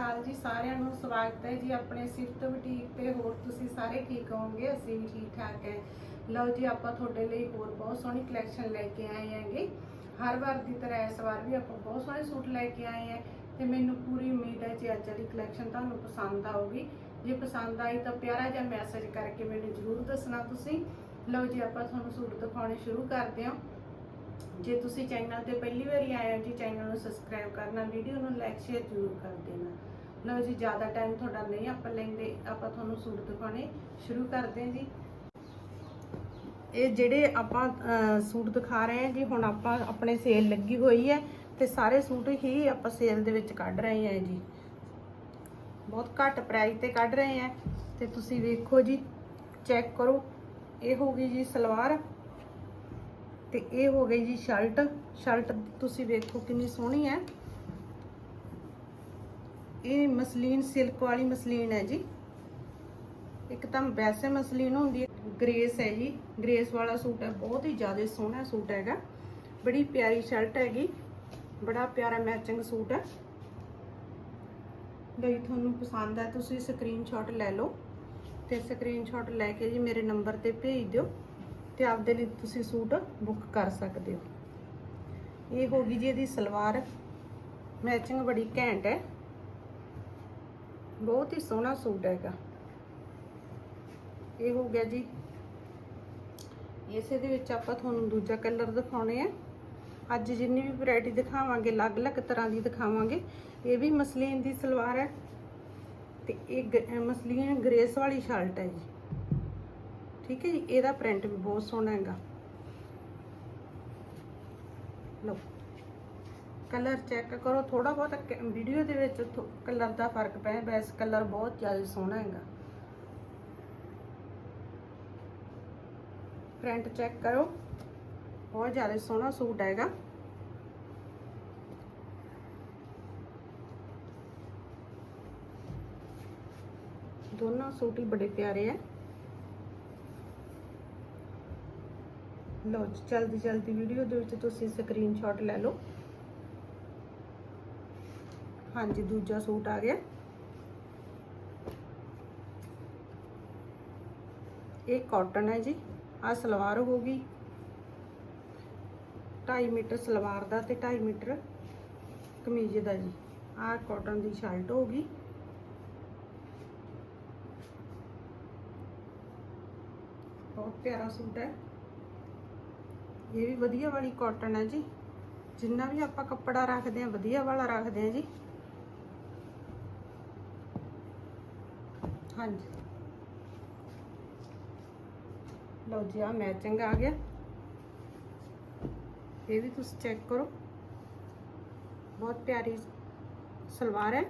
ਅਕਾਲ ਜੀ, ਸਾਰਿਆਂ ਨੂੰ ਸਵਾਗਤ ਹੈ ਜੀ ਆਪਣੇ ਸਿਫਤ ਬੁਟੀਕ ਤੇ। ਹੋਰ ਤੁਸੀਂ ਸਾਰੇ ਠੀਕ ਹੋਵੋਗੇ? ਅਸੀਂ ਵੀ ਠੀਕ ਠਾਕ ਹੈ। ਲਓ ਜੀ, ਆਪਾਂ ਤੁਹਾਡੇ ਲਈ ਹੋਰ ਬਹੁਤ ਸੋਹਣੀ ਕਲੈਕਸ਼ਨ ਲੈ ਕੇ ਆਏ ਹੈਗੇ। ਹਰ ਵਾਰ ਦੀ ਤਰ੍ਹਾਂ ਇਸ ਵਾਰ ਵੀ ਆਪਾਂ ਬਹੁਤ ਸੋਹਣੇ ਸੂਟ ਲੈ ਕੇ ਆਏ ਹੈ ਤੇ ਮੈਨੂੰ ਪੂਰੀ ਉਮੀਦ ਹੈ ਜੀ ਅੱਜ ਵਾਲੀ ਕਲੈਕਸ਼ਨ ਤੁਹਾਨੂੰ ਪਸੰਦ ਆਊਗੀ। ਜੇ ਪਸੰਦ ਆਈ ਤਾਂ ਪਿਆਰਾ ਜਿਹਾ ਮੈਸੇਜ ਕਰਕੇ ਮੈਨੂੰ ਜ਼ਰੂਰ ਦੱਸਣਾ ਤੁਸੀਂ। ਲਓ ਜੀ, ਆਪਾਂ ਤੁਹਾਨੂੰ ਸੂਟ ਦਿਖਾਉਣੇ ਸ਼ੁਰੂ ਕਰਦੇ ਹਾਂ। ਜੇ ਤੁਸੀਂ ਚੈਨਲ ਤੇ ਪਹਿਲੀ ਵਾਰੀ ਆਏ ਹੋ ਜੀ ਚੈਨਲ ਨੂੰ ਸਬਸਕ੍ਰਾਈਬ ਕਰਨਾ ਵੀਡੀਓ ਨੂੰ ਲਾਈਕ ਸ਼ੇਅਰ ਜ਼ਰੂਰ ਕਰ ਦੇਣਾ। ਲਓ ਜੀ, ਜ਼ਿਆਦਾ ਟਾਈਮ ਤੁਹਾਡਾ ਨਹੀਂ ਆਪਾਂ ਲੈਂਦੇ, ਆਪਾਂ ਤੁਹਾਨੂੰ ਸੂਟ ਦਿਖਾਉਣੇ ਸ਼ੁਰੂ ਕਰਦੇ ਹਾਂ ਜੀ। ਇਹ ਜਿਹੜੇ ਆਪਾਂ ਸੂਟ ਦਿਖਾ ਰਹੇ ਹਾਂ ਜੀ, ਹੁਣ ਆਪਾਂ ਆਪਣੇ ਸੇਲ ਲੱਗੀ ਹੋਈ ਹੈ ਤੇ ਸਾਰੇ ਸੂਟ ਹੀ ਆਪਾਂ ਸੇਲ ਦੇ ਵਿੱਚ ਕੱਢ ਰਹੇ ਹਾਂ ਜੀ। ਬਹੁਤ ਘੱਟ ਪ੍ਰਾਈਸ ਤੇ ਕੱਢ ਰਹੇ ਹਾਂ ਤੇ ਤੁਸੀਂ ਵੇਖੋ ਜੀ ਚੈੱਕ ਕਰੋ। ਇਹ ਹੋ ਗਈ ਜੀ ਸਲਵਾਰ। ਤੇ ਇਹ ਹੋ ਗਈ ਜੀ ਸ਼ਰਟ। ਸ਼ਰਟ ਤੁਸੀਂ ਵੇਖੋ ਕਿੰਨੀ ਸੋਹਣੀ ਹੈ। ਇਹ ਮਸਲੀਨ ਸਿਲਕ ਵਾਲੀ ਮਸਲੀਨ ਹੈ ਜੀ। ਇੱਕ ਤਾਂ ਵੈਸੇ ਮਸਲੀਨ ਹੁੰਦੀ ਹੈ, ਗ੍ਰੇਸ ਹੈ ਜੀ। ਗ੍ਰੇਸ ਵਾਲਾ ਸੂਟ ਹੈ, ਬਹੁਤ ਹੀ ਜ਼ਿਆਦਾ ਸੋਹਣਾ ਸੂਟ ਹੈਗਾ। ਬੜੀ ਪਿਆਰੀ ਸ਼ਰਟ ਹੈਗੀ। ਬੜਾ ਪਿਆਰਾ ਮੈਚਿੰਗ ਸੂਟ ਹੈ। ਲਈ ਤੁਹਾਨੂੰ ਪਸੰਦ ਹੈ, ਤੁਸੀਂ ਸਕਰੀਨਸ਼ਾਟ ਲੈ ਲਓ। ਤੇ ਸਕਰੀਨਸ਼ਾਟ ਲੈ ਕੇ ਜੀ ਮੇਰੇ ਨੰਬਰ ਤੇ ਭੇਜ ਦਿਓ। ਤੇ ਆਪਦੇ ਲਈ ਤੁਸੀਂ ਸੂਟ ਬੁੱਕ ਕਰ ਸਕਦੇ ਹੋ। ਇਹ ਹੋ ਗਈ ਜੀ ਇਹਦੀ ਸਲਵਾਰ। ਮੈਚਿੰਗ ਬੜੀ ਘੈਂਟ ਹੈ। ਬਹੁਤ ਹੀ ਸੋਹਣਾ ਸੂਟ ਹੈਗਾ। ਇਹ ਹੋ ਗਿਆ ਜੀ। ਇਸੇ ਦੇ ਵਿੱਚ ਆਪਾਂ ਤੁਹਾਨੂੰ ਦੂਜਾ ਕਲਰ ਦਿਖਾਉਣੇ ਆ। ਅੱਜ ਜਿੰਨੀ ਵੀ ਵੈਰਾਈਟੀ ਦਿਖਾਵਾਂਗੇ, ਅਲੱਗ-ਅਲੱਗ ਤਰ੍ਹਾਂ ਦੀ ਦਿਖਾਵਾਂਗੇ। ਇਹ ਵੀ ਮਸਲੀਨ ਦੀ ਸਲਵਾਰ ਹੈ। ਤੇ ਇਹ ਗ- ਮਸਲੀਨ ਗ੍ਰੇਸ ਵਾਲੀ ਸ਼ਰਟ ਹੈ ਜੀ। ਠੀਕ ਹੈ ਜੀ ਇਹਦਾ ਪ੍ਰਿੰਟ ਵੀ ਬਹੁਤ ਸੋਹਣਾ ਹੈਗਾ। ਲਓ। ਕਲਰ ਚੈੱਕ ਕਰੋ। ਥੋੜਾ ਬਹੁਤ ਵੀਡੀਓ ਦੇ ਵਿੱਚ ਕਲਰ ਦਾ ਫ਼ਰਕ ਪਿਆ ਵੈਸੇ ਕਲਰ ਬਹੁਤ ਜ਼ਿਆਦਾ ਸੋਹਣਾ ਹੈਗਾ। ਪ੍ਰਿੰਟ ਚੈੱਕ ਕਰੋ। ਬਹੁਤ ਜ਼ਿਆਦਾ ਸੋਹਣਾ ਸੂਟ ਹੈਗਾ। ਦੋਨੋਂ ਸੂਟ ਹੀ ਬੜੇ ਪਿਆਰੇ ਆ। ਲਓ ਜੀ, ਜਲਦੀ ਜਲਦੀ ਵੀਡੀਓ ਦੇ ਵਿੱਚ ਤੁਸੀਂ ਸਕਰੀਨਸ਼ਾਟ ਲੈ ਲਓ। ਹਾਂਜੀ ਦੂਜਾ ਸੂਟ ਆ ਗਿਆ। ਇਹ ਕਾਟਨ ਹੈ ਜੀ ਆ ਸਲਵਾਰ ਹੋ ਗਈ। 2.5 ਮੀਟਰ ਸਲਵਾਰ ਦਾ ਤੇ 2.5 ਮੀਟਰ ਕਮੀਜ਼ ਦਾ ਜੀ। ਆਹ ਕਾਟਨ ਦੀ ਸ਼ਰਟ ਹੋ ਗਈ। ਬਹੁਤ ਪਿਆਰਾ ਸੂਟ ਹੈ। ਇਹ ਵੀ ਵਧੀਆ ਵਾਲੀ ਕਾਟਨ ਹੈ ਜੀ। ਜਿੰਨਾ ਵੀ ਆਪਾਂ ਕੱਪੜਾ ਰੱਖਦੇ ਆ ਵਧੀਆ ਵਾਲਾ ਰੱਖਦੇ ਆ ਜੀ। ਹਾਂਜੀ। ਲਓ ਜੀ ਆ ਮੈਚਿੰਗ ਆ ਗਿਆ। ਇਹ ਵੀ ਤੁਸੀਂ ਚੈੱਕ ਕਰੋ। ਬਹੁਤ ਪਿਆਰੀ ਸਲਵਾਰ ਹੈ।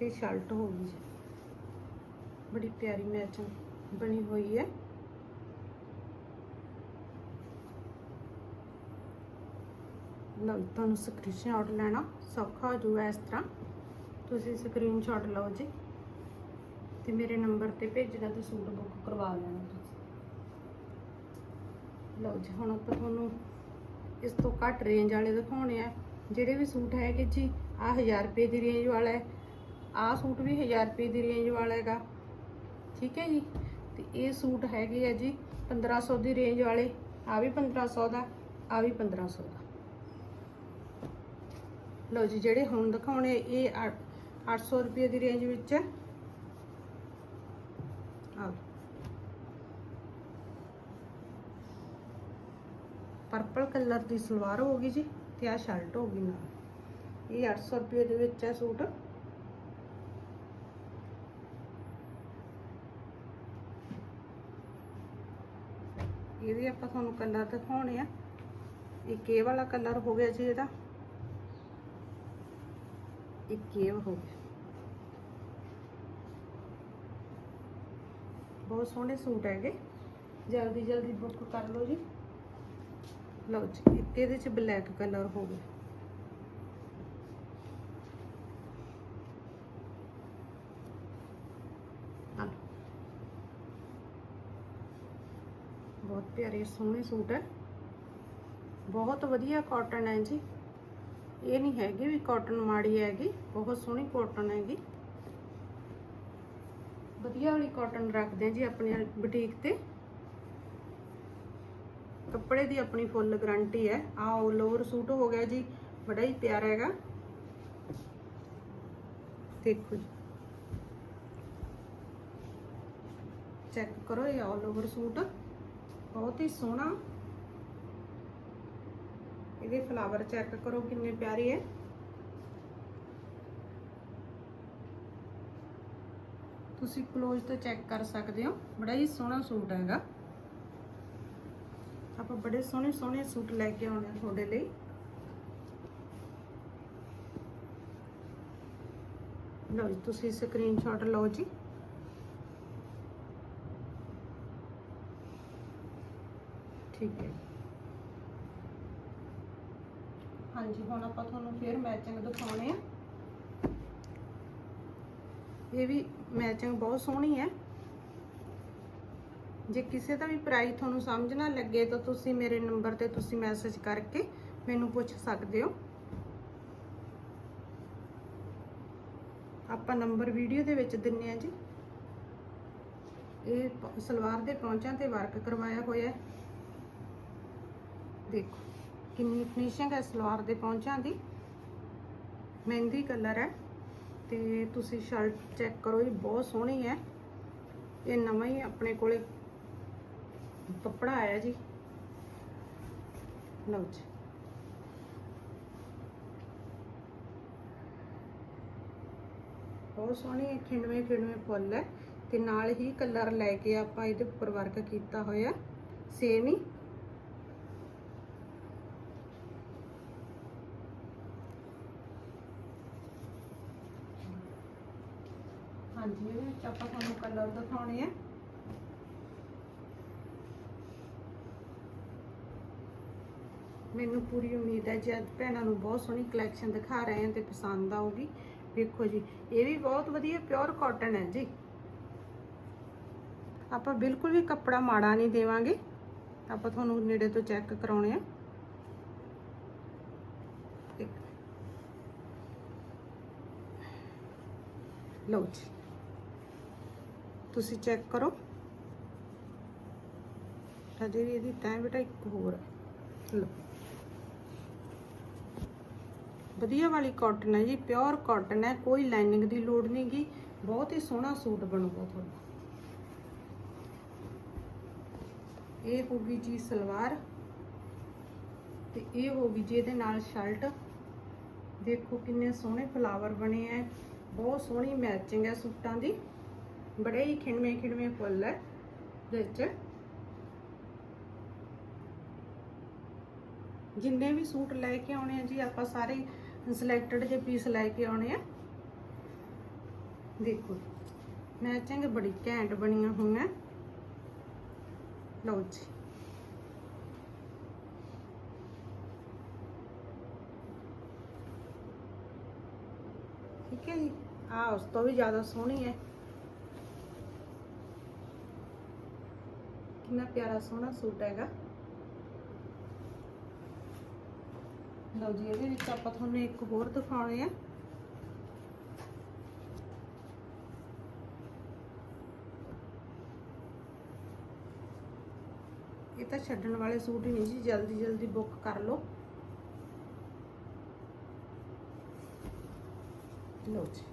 ਤੇ ਸ਼ਰਟ ਹੋ ਗਈ ਜੀ। ਬੜੀ ਪਿਆਰੀ ਮੈਚਿੰਗ ਬਣੀ ਹੋਈ ਹੈ। ਤੁਹਾਨੂੰ ਸਕਰੀਨਸ਼ਾਟ ਲੈਣਾ ਸੌਖਾ ਹੋ ਜਾਊਗਾ ਇਸ ਤਰ੍ਹਾਂ। ਤੁਸੀਂ ਸਕਰੀਨਸ਼ਾਟ ਲਓ ਜੀ ਤੇ ਮੇਰੇ ਨੰਬਰ ਤੇ ਭੇਜਣਾ ਤੇ ਸੂਟ ਬੁੱਕ ਕਰਵਾ ਲੈਣਾ ਤੁਸੀਂ। ਲਓ ਜੀ, ਹੁਣ ਆਪਾਂ ਤੁਹਾਨੂੰ ਇਸ ਤੋਂ ਘੱਟ ਰੇਂਜ ਵਾਲੇ ਦਿਖਾਉਣੇ ਆ। ਜਿਹੜੇ ਵੀ ਸੂਟ ਹੈਗੇ ਜੀ ਆ 1000 ਰੁਪਏ ਦੀ ਰੇਂਜ ਵਾਲਾ ਹੈ। ਆਹ ਸੂਟ ਵੀ 1000 ਰੁਪਏ ਦੀ ਰੇਂਜ ਵਾਲਾ ਹੈਗਾ। ਠੀਕ ਹੈ ਜੀ? ਤੇ ਇਹ ਸੂਟ ਹੈਗੇ ਆ ਜੀ 1500 ਦੀ ਰੇਂਜ ਵਾਲੇ। ਆ ਵੀ 1500 ਦਾ ਆ ਵੀ 1500 ਦਾ। ਲਓ ਜੀ, ਜਿਹੜੇ ਹੁਣ ਦਿਖਾਉਣੇ, ਇਹ 800 ਰੁਪਏ ਦੀ ਰੇਂਜ ਵਿੱਚ ਹੈ। ਪਰਪਲ ਕਲਰ ਦੀ ਸਲਵਾਰ ਹੋ ਗਈ ਜੀ, ਤੇ ਆ ਸ਼ਰਟ ਹੋ ਗਈ ਨਾਲ। ਇਹ 800 ਰੁਪਏ ਦੇ ਵਿੱਚ ਹੈ ਸੂਟ। ਇਹਦੇ ਆਪਾਂ ਤੁਹਾਨੂੰ ਕਲਰ ਦਿਖਾਉਣੇ ਆ। ਇਹ ਕੇ ਵਾਲਾ ਕਲਰ ਹੋ ਗਿਆ ਜੀ ਇਹਦਾ। ਇੱਕ ਇਹ ਹੋ ਗਿਆ ਬਹੁਤ ਸੋਹਣੇ ਸੂਟ ਹੈਗੇ ਜਲਦੀ ਜਲਦੀ ਬੁੱਕ ਕਰ ਲਓ ਜੀ ਲਓ ਜੀ ਇੱਕ ਇਹਦੇ ਚ ਬਲੈਕ ਕਲਰ ਹੋ ਗਿਆ ਆਹ ਲਓ। ਬਹੁਤ ਪਿਆਰੇ ਸੋਹਣੇ ਸੂਟ ਹੈ ਬਹੁਤ ਵਧੀਆ ਕਾਟਨ ਹੈ ਜੀ ਇਹ ਨਹੀਂ ਹੈਗੀ ਵੀ ਕਾਟਨ ਮਾੜੀ ਹੈਗੀ, ਬਹੁਤ ਸੋਹਣੀ ਕਾਟਨ ਹੈਗੀ। ਵਧੀਆ ਵਾਲੀ ਕਾਟਨ ਰੱਖਦੇ ਆ ਜੀ ਆਪਣੀ ਬੁਟੀਕ ਤੇ। ਕੱਪੜੇ ਦੀ ਆਪਣੀ ਫੁੱਲ ਗਾਰੰਟੀ ਹੈ। ਆ ਆਲ ਓਵਰ ਸੂਟ ਹੋ ਗਿਆ ਜੀ, ਬੜਾ ਹੀ ਪਿਆਰਾ ਹੈਗਾ। ਦੇਖੋ ਜੀ। ਚੈੱਕ ਕਰੋ ਇਹ ਆਲ ਓਵਰ ਸੂਟ। ਬਹੁਤ ਹੀ ਸੋਹਣਾ। ਇਹਦੇ ਫਲਾਵਰ ਚੈੱਕ ਕਰੋ ਕਿੰਨੇ ਪਿਆਰੇ ਹੈ ਤੁਸੀਂ ਕਲੋਜ਼ ਤੋਂ ਚੈੱਕ ਕਰ ਸਕਦੇ ਹੋ। ਬੜਾ ਹੀ ਸੋਹਣਾ ਸੂਟ ਹੈਗਾ। ਆਪਾਂ ਬੜੇ ਸੋਹਣੇ ਸੋਹਣੇ ਸੂਟ ਲੈ ਕੇ ਆਉਣੇ ਆ ਤੁਹਾਡੇ ਲਈ। ਲਓ ਜੀ, ਤੁਸੀਂ ਸਕਰੀਨਸ਼ਾਟ ਲਓ ਜੀ। ਠੀਕ ਹੈ। ਹਾਂਜੀ, ਹੁਣ ਆਪਾਂ ਤੁਹਾਨੂੰ ਫੇਰ ਮੈਚਿੰਗ ਦਿਖਾਉਣੇ ਆ। ਇਹ ਵੀ ਮੈਚਿੰਗ ਬਹੁਤ ਸੋਹਣੀ ਹੈ। ਜੇ ਕਿਸੇ ਦਾ ਵੀ ਪ੍ਰਾਈਸ ਤੁਹਾਨੂੰ ਸਮਝ ਨਾ ਲੱਗੇ ਤਾਂ ਤੁਸੀਂ ਮੇਰੇ ਨੰਬਰ ਤੇ ਤੁਸੀਂ ਮੈਸੇਜ ਕਰਕੇ ਮੈਨੂੰ ਪੁੱਛ ਸਕਦੇ ਹੋ। ਆਪਾਂ ਨੰਬਰ ਵੀਡੀਓ ਦੇ ਵਿੱਚ ਦਿੰਨੇ ਆ ਜੀ। ਇਹ ਸਲਵਾਰ ਦੇ ਪੌਂਚਾਂ ਤੇ ਵਰਕ ਕਰਵਾਇਆ ਹੋਇਆ ਹੈ। ਦੇਖੋ। ਕਿੰਨੀ ਫਿਨਿਸ਼ਿੰਗ ਹੈ ਸਲਵਾਰ ਦੇ ਪੌਂਚਾਂ ਦੀ? ਮਹਿੰਦੀ ਕਲਰ ਹੈ ਤੇ ਤੁਸੀਂ ਸ਼ਰਟ ਚੈੱਕ ਕਰੋ ਜੀ ਬਹੁਤ ਸੋਹਣੀ ਹੈ। ਇਹ ਨਵਾਂ ਹੀ ਆਪਣੇ ਕੋਲੇ ਕੱਪੜਾ ਆਇਆ ਜੀ। ਲਓ ਜੀ। ਬਹੁਤ ਸੋਹਣੀ ਖਿੰਡਵੇਂ ਖਿੰਡਵੇਂ ਫੁੱਲ ਹੈ ਤੇ ਨਾਲ ਹੀ ਕਲਰ ਲੈ ਕੇ ਆਪਾਂ ਇਹਦੇ ਉੱਪਰ ਵਰਕ ਕੀਤਾ ਹੋਇਆ। ਸੇਮ ਹੀ। ਹਾਂਜੀ, ਇਹਦੇ ਵਿੱਚ ਆਪਾਂ ਤੁਹਾਨੂੰ ਕਲਰ ਦਿਖਾਉਣੇ ਆ। ਮੈਨੂੰ ਪੂਰੀ ਉਮੀਦ ਹੈ ਜੀ ਅੱਜ ਭੈਣਾਂ ਨੂੰ ਬਹੁਤ ਸੋਹਣੀ ਕਲੈਕਸ਼ਨ ਦਿਖਾ ਰਹੇ ਹਾਂ ਤੇ ਪਸੰਦ ਆਊਗੀ। ਵੇਖੋ ਜੀ, ਇਹ ਵੀ ਬਹੁਤ ਵਧੀਆ ਪਿਓਰ ਕਾਟਨ ਹੈ ਜੀ। ਆਪਾਂ ਬਿਲਕੁਲ ਵੀ ਕੱਪੜਾ ਮਾੜਾ ਨਹੀਂ ਦੇਵਾਂਗੇ। ਆਪਾਂ ਤੁਹਾਨੂੰ ਨੇੜੇ ਤੋਂ ਚੈੱਕ ਕਰਾਉਣੇ ਆ। ਲਓ ਜੀ। ਤੁਸੀਂ ਚੈੱਕ ਕਰੋ। ਅਜੇ ਵੀ ਇਹਦੀ ਤੈਂ ਬੇਟਾ ਇੱਕ ਹੋਰ ਲਓ। ਵਧੀਆ ਵਾਲੀ ਕਾਟਨ ਹੈ ਜੀ ਪਿਓਰ ਕਾਟਨ ਹੈ, ਕੋਈ ਲਾਈਨਿੰਗ ਦੀ ਲੋੜ ਨਹੀਂ ਬਹੁਤ ਹੀ ਸੋਹਣਾ ਸੂਟ ਬਣੂਗਾ ਤੁਹਾਡਾ। ਇਹ ਹੋਗੀ ਜੀ ਸਲਵਾਰ ਤੇ ਇਹ ਹੋਗੀ ਜੀ ਇਹਦੇ ਨਾਲ ਸ਼ਰਟ ਦੇਖੋ ਕਿੰਨੇ ਸੋਹਣੇ ਫਲਾਵਰ ਬਣੇ ਐ ਬਹੁਤ ਸੋਹਣੀ ਮੈਚਿੰਗ ਹੈ ਸੂਟਾਂ ਦੀ। ਬੜੇ ਹੀ ਖਿੰਡਵੇਂ ਖਿੰਡਵੇਂ ਫੁੱਲ ਹੈ ਵਿੱਚ ਜਿੰਨੇ ਵੀ ਸੂਟ ਲੈ ਕੇ ਆਉਣੇ ਆ ਜੀ ਆਪਾਂ ਸਾਰੇ ਸਿਲੈਕਟਡ ਜੇ ਪੀਸ ਲੈ ਕੇ ਆਉਣੇ ਆ ਦੇਖੋ ਮੈਚਿੰਗ ਬੜੀ ਘੈਂਟ ਬਣੀਆਂ ਹੋਈਆਂ ਲਓ ਜੀ ਠੀਕ ਹੈ ਜੀ ਆ ਉਸ ਤੋਂ ਵੀ ਜ਼ਿਆਦਾ ਸੋਹਣੀ ਹੈ ਕਿੰਨਾ ਪਿਆਰਾ ਸੋਹਣਾ ਸੂਟ ਹੈਗਾ ਲਓ ਜੀ ਇਹਦੇ ਵਿੱਚ ਆਪਾਂ ਤੁਹਾਨੂੰ ਇੱਕ ਹੋਰ ਦਿਖਾਉਣੇ ਆ ਇਹ ਤਾਂ ਛੱਡਣ ਵਾਲੇ ਸੂਟ ਹੀ ਨਹੀਂ ਜੀ ਜਲਦੀ ਜਲਦੀ ਬੁੱਕ ਕਰ ਲਓ ਲਓ ਜੀ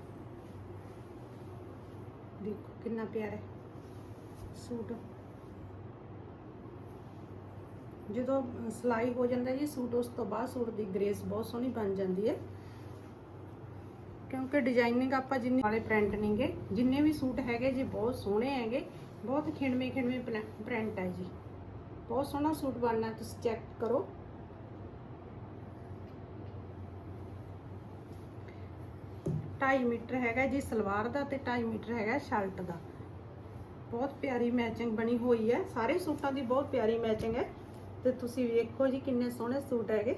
ਦੇਖੋ ਕਿੰਨਾ ਪਿਆਰਾ ਹੈ ਸੂਟ ਜਦੋਂ ਸਿਲਾਈ ਹੋ ਜਾਂਦਾ ਜੀ, ਸੂਟ ਉਸ ਤੋਂ ਬਾਅਦ ਸੂਟ ਦੀ ਗ੍ਰੇਸ ਬਹੁਤ ਸੋਹਣੀ ਬਣ ਜਾਂਦੀ ਹੈ। ਕਿਉਂਕਿ ਡਿਜ਼ਾਈਨਿੰਗ ਆਪਾਂ ਜਿੰਨੇ ਵਾਲੇ ਪ੍ਰਿੰਟ ਨਹੀਂਗੇ ਜਿੰਨੇ ਵੀ ਸੂਟ ਹੈਗੇ ਜੀ, ਬਹੁਤ ਸੋਹਣੇ ਹੈਗੇ, ਬਹੁਤ ਖਿੰਡਵੇਂ ਖਿੰਡਵੇਂ ਪ੍ਰਿੰਟ ਹੈ ਜੀ। ਬਹੁਤ ਸੋਹਣਾ ਸੂਟ ਬਣਨਾ, ਤੁਸੀਂ ਚੈੱਕ ਕਰੋ। ਢਾਈ ਮੀਟਰ ਹੈਗਾ ਜੀ, ਸਲਵਾਰ ਦਾ ਤੇ 2.5 ਮੀਟਰ ਹੈਗਾ ਸ਼ਰਟ ਦਾ। ਬਹੁਤ ਪਿਆਰੀ ਮੈਚਿੰਗ ਬਣੀ ਹੋਈ ਹੈ। ਸਾਰੇ ਸੂਟਾਂ ਦੀ ਬਹੁਤ ਪਿਆਰੀ ਮੈਚਿੰਗ ਹੈ। ਤੇ ਤੁਸੀਂ ਵੇਖੋ ਜੀ ਕਿੰਨੇ ਸੋਹਣੇ ਸੂਟ ਹੈਗੇ।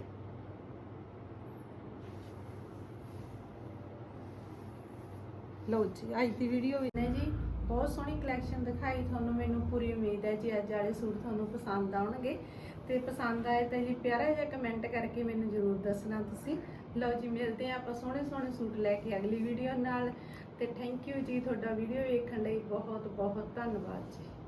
ਲਓ ਜੀ, ਅੱਜ ਦੀ ਵੀਡੀਓ ਵੀ ਨੇ ਜੀ, ਬਹੁਤ ਸੋਹਣੀ ਕਲੈਕਸ਼ਨ ਦਿਖਾਈ ਤੁਹਾਨੂੰ ਮੈਨੂੰ, ਪੂਰੀ ਉਮੀਦ ਹੈ ਜੀ ਅੱਜ ਵਾਲੇ ਸੂਟ ਤੁਹਾਨੂੰ ਪਸੰਦ ਆਉਣਗੇ। ਤੇ ਪਸੰਦ ਆਏ ਤਾਂ ਜੀ ਪਿਆਰਾ ਜਿਹਾ ਕਮੈਂਟ ਕਰਕੇ ਮੈਨੂੰ ਜ਼ਰੂਰ ਦੱਸਣਾ ਤੁਸੀਂ। ਲਓ ਜੀ, ਮਿਲਦੇ ਆ ਆਪਾਂ ਸੋਹਣੇ ਸੋਹਣੇ ਸੂਟ ਲੈ ਕੇ ਅਗਲੀ ਵੀਡੀਓ ਨਾਲ। ਤੇ ਥੈਂਕ ਯੂ ਜੀ, ਤੁਹਾਡਾ ਵੀਡੀਓ ਵੇਖਣ ਲਈ ਬਹੁਤ ਬਹੁਤ ਧੰਨਵਾਦ ਜੀ।